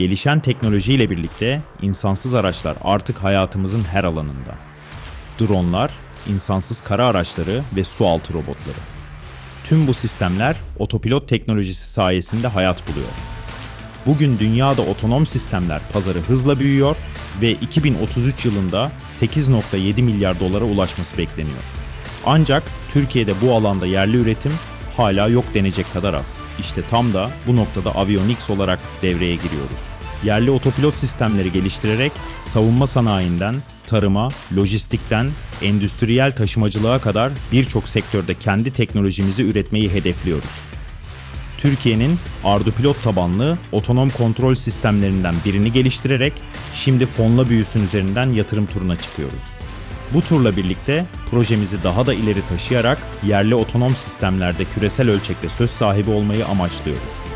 Gelişen teknolojiyle birlikte insansız araçlar artık hayatımızın her alanında. Dronlar, insansız kara araçları ve su altı robotları. Tüm bu sistemler otopilot teknolojisi sayesinde hayat buluyor. Bugün dünyada otonom sistemler pazarı hızla büyüyor ve 2033 yılında 8.7 milyar dolara ulaşması bekleniyor. Ancak Türkiye'de bu alanda yerli üretim hala yok denecek kadar az. İşte tam da bu noktada Avionics olarak devreye giriyoruz. Yerli otopilot sistemleri geliştirerek savunma sanayinden tarıma, lojistikten, endüstriyel taşımacılığa kadar birçok sektörde kendi teknolojimizi üretmeyi hedefliyoruz. Türkiye'nin Ardu Pilot tabanlı otonom kontrol sistemlerinden birini geliştirerek şimdi fonla büyüsün üzerinden yatırım turuna çıkıyoruz. Bu turla birlikte projemizi daha da ileri taşıyarak yerli otonom sistemlerde küresel ölçekte söz sahibi olmayı amaçlıyoruz.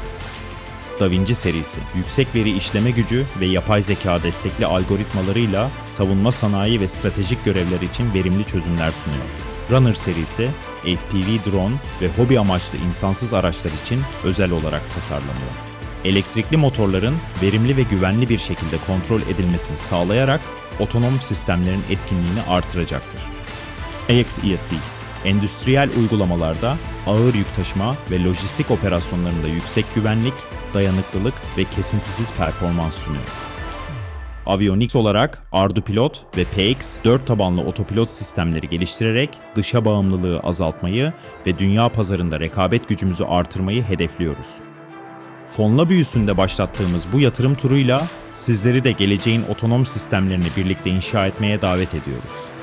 DaVinci serisi, yüksek veri işleme gücü ve yapay zeka destekli algoritmalarıyla savunma sanayi ve stratejik görevler için verimli çözümler sunuyor. Runner serisi, FPV drone ve hobi amaçlı insansız araçlar için özel olarak tasarlanıyor. Elektrikli motorların verimli ve güvenli bir şekilde kontrol edilmesini sağlayarak otonom sistemlerin etkinliğini artıracaktır. AXESC, endüstriyel uygulamalarda ağır yük taşıma ve lojistik operasyonlarında yüksek güvenlik, dayanıklılık ve kesintisiz performans sunuyor. Avionics olarak Ardu Pilot ve PX 4 tabanlı otopilot sistemleri geliştirerek dışa bağımlılığı azaltmayı ve dünya pazarında rekabet gücümüzü artırmayı hedefliyoruz. Fonla büyüsünde başlattığımız bu yatırım turuyla sizleri de geleceğin otonom sistemlerini birlikte inşa etmeye davet ediyoruz.